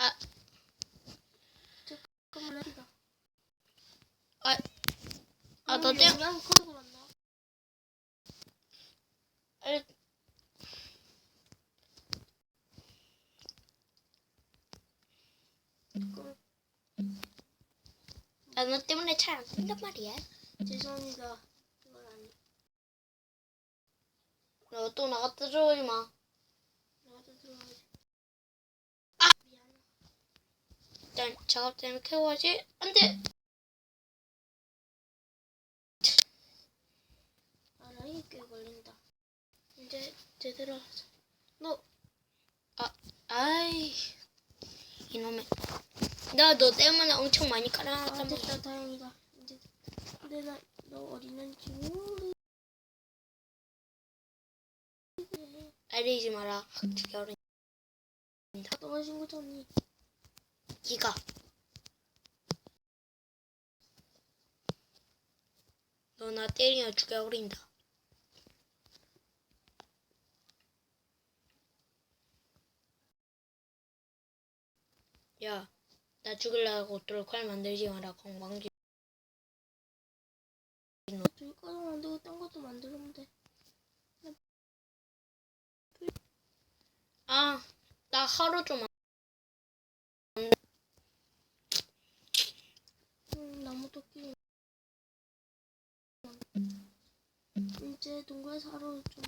아, 잠깐만 렌다. 아, 아, 너 때문에. 그냥 그러고 났나? 알- 아, 너 때문에 잘 안 된단 말이야. 죄송합니다. 그건 아니. 너 또 나가 들어오지 마. 나도 들어가야지. 아! 미안. 일단 작업 때문에 캐고하지. 안 돼! 아 라인 꽤 걸린다. 이제 제대로 하자. 너 아, 아이. 이놈의. 나 너 때문에 엄청 많이 아, 깔아놨단 말이야. 됐다 다행이다. 이제 근데 나 너 어디 있는지 모르. 알리지 마라. 되게 어린. 너가 친구잖니. 기가. 너 나 때리면 죽여버린다. 야, 나 죽이려고 돌칼 만들지 마라, 건방지. 줄거도 만들고 딴 것도 만들면 돼. 아, 나 하루 좀. 토끼. 이제 동굴에서 하루 좀.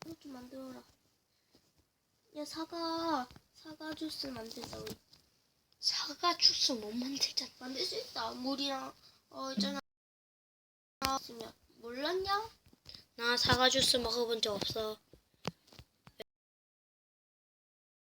하루 좀 만들어라. 야 사과 사과 주스 만들자 우리. 사과 주스 못 만들잖아. 만들 수 있다. 물이랑 어 있잖아. 있으면 몰랐냐? 나 사과 주스 먹어본 적 없어.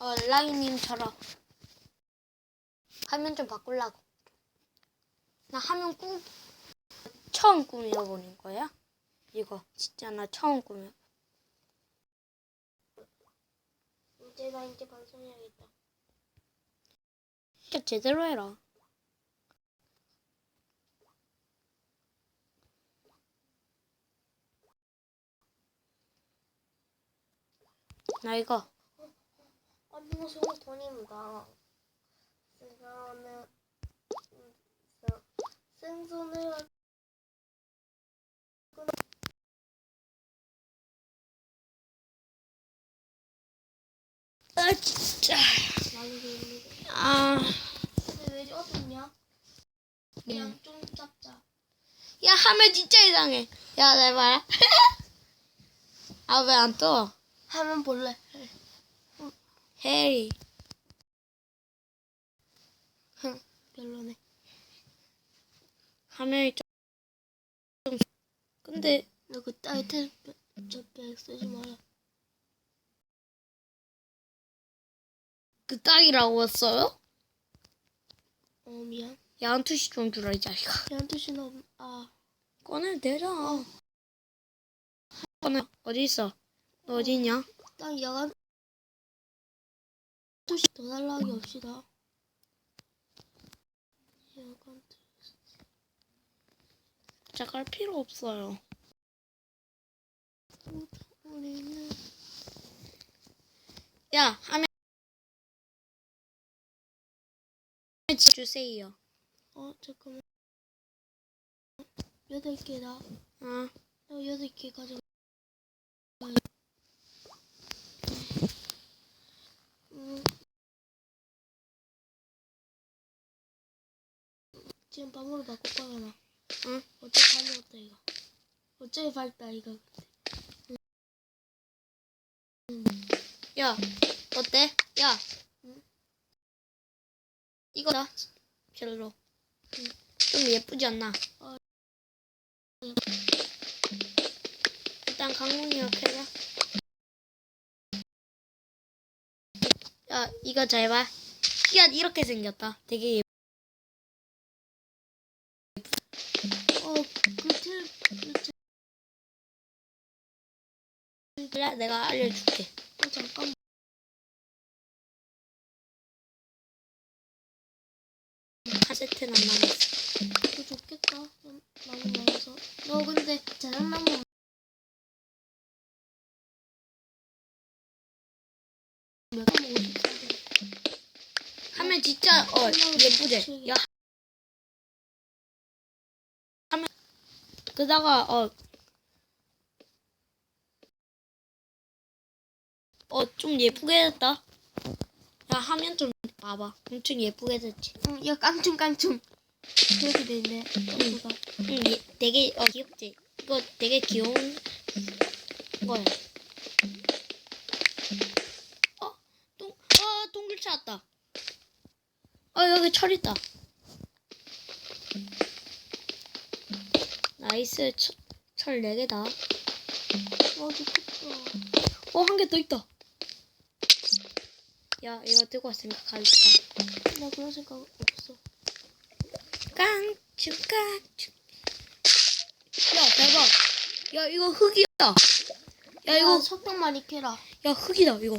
어, 라이님처럼 화면 좀 바꾸려고. 나 화면 꾸, 처음 꾸며보는 거야? 이거, 진짜 나 처음 꾸며. 이제 나 이제 방송해야겠다. 진짜 제대로 해라. 나 이거, 안녕하세요 돈입니다. 생선을 생선을 아, 진짜. 아, 왜 어둡냐? 그냥 좀 잡자. 야, 화면 진짜 이상해. 야, 내 봐라. 아, 왜 안 떠? 하면 볼래. 헤이. 별로네. 화면이 좀, 좀, 근데, 너그 타이틀 저백 쓰지 마라. 그 딱이라고 했어요? 어 미안. 야한 투시 좀 주라, 이 자식아. 없. 아 꺼내, 내자. 꺼내, 어디 있어? 너 어디 있냐? 딱 야간 투시 더 투시. 자, 갈 필요 없어요. 야, 화면 주세요. 어 잠깐만. 여덟 개다. 어, 나 여덟 개 가져. 지금 방으로 바꿀 거야 나. 응. 어째 발이 없다 이거. 어째 밝다 이거. 야 어때? 야. 응? 이거다. 별로. 응. 좀 예쁘지 않나? 어. 일단 강훈이가 캐자. 야 이거 잘 봐. 키가 이렇게 생겼다. 되게 예쁘. 예쁘야. 내가 알려줄게. 어 잠깐 한 세트는 안 남았어. 좋겠다 좀 나무 많아서 너 근데 자작나무 내가 먹고 싶은데 하면 진짜 어 예쁘지. 야. 하면 그다가 어. 어, 좀 예쁘게 됐다. 야, 화면 좀 봐봐. 엄청 예쁘게 됐지. 응, 야 깡충깡충 그렇게 돼 있네 점프가 응, 예, 되게 어 귀엽지. 이거 되게 귀여운 거야. 어, 동, 어, 동굴 찾았다. 어, 여기 철 있다. 나이스, 철, 철 4개다. 어 좋겠다 어, 한 개 더 있다. 야, 이거 들고 왔으니까 가겠다. 나 그런 생각 없어 깡충, 깡충. 야, 대박. 야, 이거 흙이야. 야, 야 이거, 석탄 많이 캐라 야, 흙이다, 이거.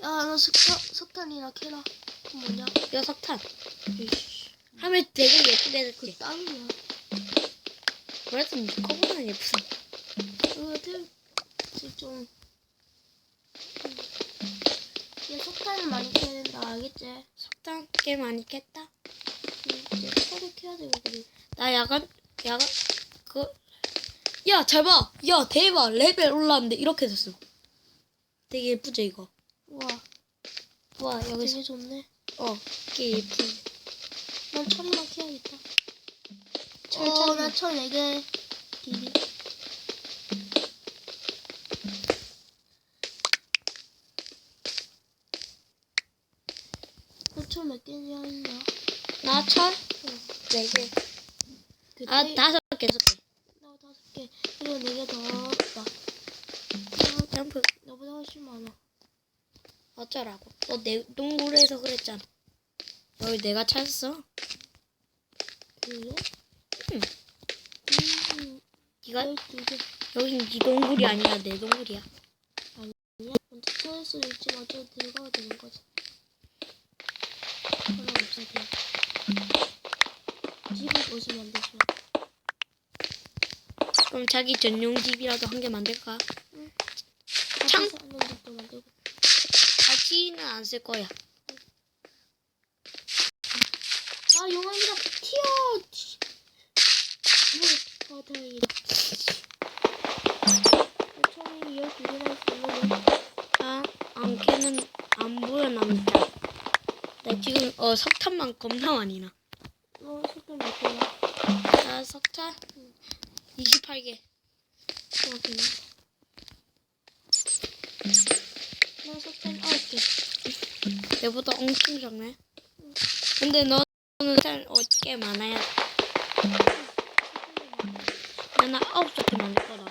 야너 석탄 석탄이나 캐라 그 뭐냐 이거 석탄. 이씨 하면 되게 예쁘게 그 됐지. 땅이야 그래도 거보다는 예쁘다. 그들 좀. 얘 석탄을 많이 캐야 된다 알겠지? 석탄 꽤 많이 깼다. 이제 철을 캐야 되거든. 나 약간, 약간, 그, 야, 잘 봐. 야, 대박. 레벨 올라왔는데 이렇게 됐어. 되게 예쁘죠, 이거? 우와 와, 여기서, 되게 좋네. 어, 꽤 예쁘네. 난 철이나 캐야겠다. 철 어, 찾는- 나철 4개. 디디. 너 철 몇 개냐 있냐? 나 철? 응. 네 개. 그 아, 떼- 다섯 개, 다섯 개. 나 다섯 개. 그리고 네개 더. 아, 점프. 나보다 훨씬 많아. 어쩌라고. 너 내, 동굴에서 그랬잖아. 여기 내가 찾았어. 그래? 응. 음, 네가. 여긴 네 동굴이 아니라 내 동굴이야. 아니야? 먼저 찾을 수 있지만 저 들어가야 되는 거지. 하나 돼. 집을 보시면 안 되죠. 그럼 자기 전용 집이라도 한 개 만들까? 창 사는 집도 만들고. 같이는 안 쓸 거야. 아 용암이다. 튀어. 튀. 뭐, 아 다행이다. 총이 12개나 있으면 아, 안 캐는 안 보여 남자. 나 지금 어 석탄만 겁나 많이 나. 어 속도 몇 개야? 나 석탄 28개. 와 되네. 나 석탄 9개. 내보다 엄청 작네. 근데 너는 살 어, 꽤 많아야. 돼. 나 아홉 석개 만들 거다. 어,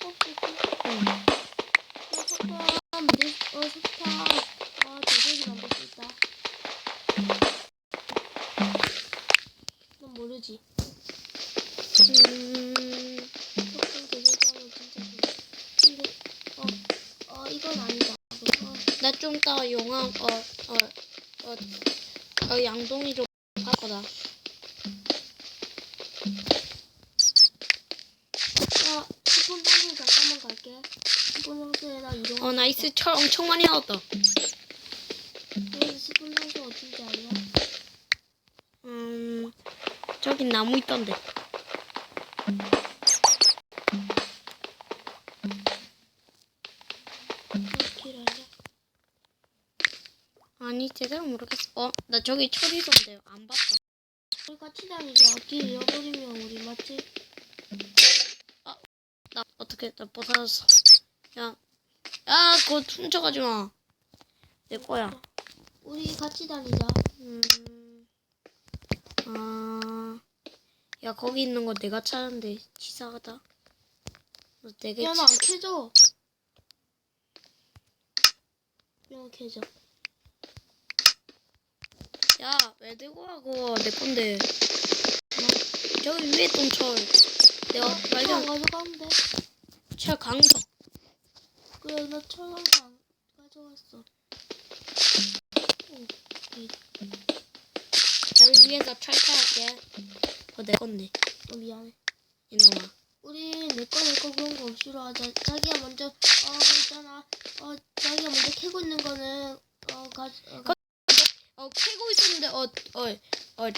석탄. 응. 어, 석탄 만들 수- 어 석탄 아 대박이 만들 수 있다. 넌 모르지. 음, 석탄 대박이 하면 진짜 좋아. 근데 어, 어 이 건 아니다. 어, 나좀 이따 용암 어, 어, 어, 어 양동이 좀 할 거다. 야, 10분 정도 잠깐만 갈게. 10분 정도에 나 이동. 어 나이스 철 엄청 많이 나왔다. 그래서 10분 정도 어딘지 아냐? 음, 저기 나무 있던데. 아니 제대로 모르겠어. 어, 나 저기 철 있었는데 안 봤다. 우리 같이 다니자. 길 잃어버리면 우리 맞지? 나 어떻게 나 벗어졌어. 야, 야, 그거 훔쳐가지 마. 내 거야. 우리 같이 다니자. 음, 아, 야 거기 있는 거 내가 찾았는데 치사하다. 너 되게 야, 나 안 캐져. 이렇게 해줘. 야, 왜 들고 가고 내 건데. 어? 저기 위에 있던 철. 내가 안 발견, 가져가면 돼. 철 강석. 그래 나 철강도 안 가져왔어. 저기 위에서 철 캐할게. 그거 내 건데. 어, 미안해. 이놈아. 우리 내거 내거 그런 거 없이로 하자. 자기가 먼저 어 있잖아. 어 자기가 먼저 캐고 있는 거는 어 가. 어, 가- 어, 캐고 있었는데, 어, 어, 어,